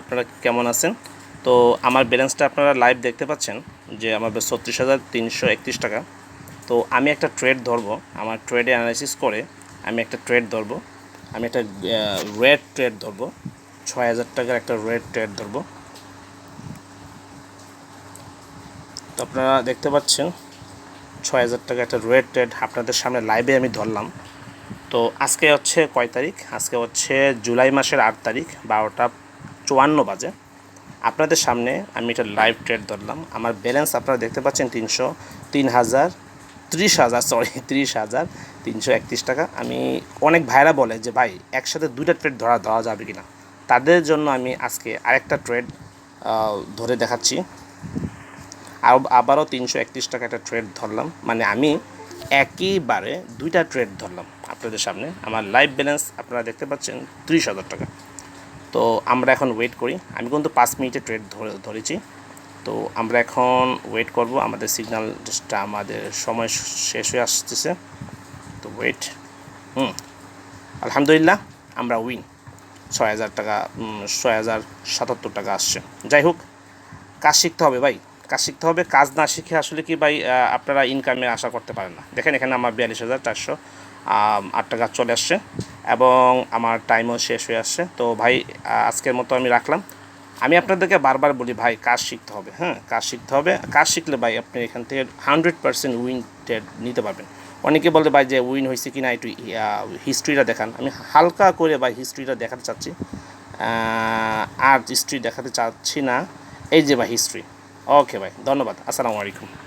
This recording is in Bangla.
আপনারা কেমন আছেন? তো আমার ব্যালেন্সটা আপনারা লাইভ দেখতে পাচ্ছেন, যে আমার ছত্রিশ হাজার তিনশো একত্রিশ টাকা। তো আমি একটা ট্রেড ধরবো, আমার ট্রেডে অ্যানালাইসিস করে আমি একটা ট্রেড ধরবো। আমি একটা রেড ট্রেড ধরবো, ছয় হাজার টাকার একটা রেড ট্রেড ধরবো। তো আপনারা দেখতে পাচ্ছেন, ছয় হাজার টাকা একটা রেড ট্রেড আপনাদের সামনে লাইভে আমি ধরলাম। তো আজকে হচ্ছে কয় তারিখ? আজকে হচ্ছে জুলাই মাসের আট তারিখ, বারোটা চুয়ান্ন বাজে। আপনাদের সামনে আমি একটা লাইভ ট্রেড ধরলাম। আমার ব্যালেন্স আপনারা দেখতে পাচ্ছেন তিনশো তিন হাজার, ত্রিশ হাজার সরি ত্রিশ হাজার তিনশো একত্রিশ টাকা। আমি অনেক ভাইরা বলে যে, ভাই, একসাথে দুইটা ট্রেড ধরা ধরা যাবে কি না তাদের জন্য আমি আজকে আরেকটা ট্রেড ধরে দেখাচ্ছি। আর আবারও তিনশো একত্রিশ টাকা একটা ট্রেড ধরলাম। মানে আমি একইবারে দুইটা ট্রেড ধরলাম আপনাদের সামনে। আমার লাইভ ব্যালেন্স আপনারা দেখতে পাচ্ছেন ত্রিশ হাজার টাকা। তো আমরা এখন ওয়েট করি। আমি কিন্তু পাঁচ মিনিটে ট্রেড ধরে, ধরেছি। তো আমরা এখন ওয়েট করব। আমাদের সিগন্যালটা আমাদের সময় শেষ হয়ে আসতেছে। তো ওয়েট হুম। আলহামদুলিল্লাহ, আমরা উইন ছয় হাজার টাকা ছয় হাজার সাতাত্তর টাকা আসছে। যাই হোক, কাজ শিখতে হবে ভাই। কাজ শিখতে হবে, কাজ না শিখে আসলে কি ভাই আপনারা ইনকামের আশা করতে পারেন না। দেখেন এখানে আমার বিয়াল্লিশ হাজার চারশো আট টাকা চলে আসছে এবং আমার টাইমও শেষ হয়ে আসছে। তো ভাই আজকের মতো আমি রাখলাম। আমি আপনাদেরকে বারবার বলি ভাই, কাজ শিখতে হবে হ্যাঁ কাজ শিখতে হবে। কাজ শিখলে ভাই, আপনি এখান থেকে হান্ড্রেড পার্সেন্ট উইন নিতে পারবেন। অনেকে বলতে ভাই যে উইন হয়েছে কি না একটু হিস্ট্রিটা দেখান। আমি হালকা করে ভাই হিস্ট্রিটা দেখাতে চাচ্ছি আর হিস্ট্রি দেখাতে চাচ্ছি না। এই যে ভাই হিস্ট্রি ওকে ভাই ধন্যবাদ। আসসালামু আলাইকুম।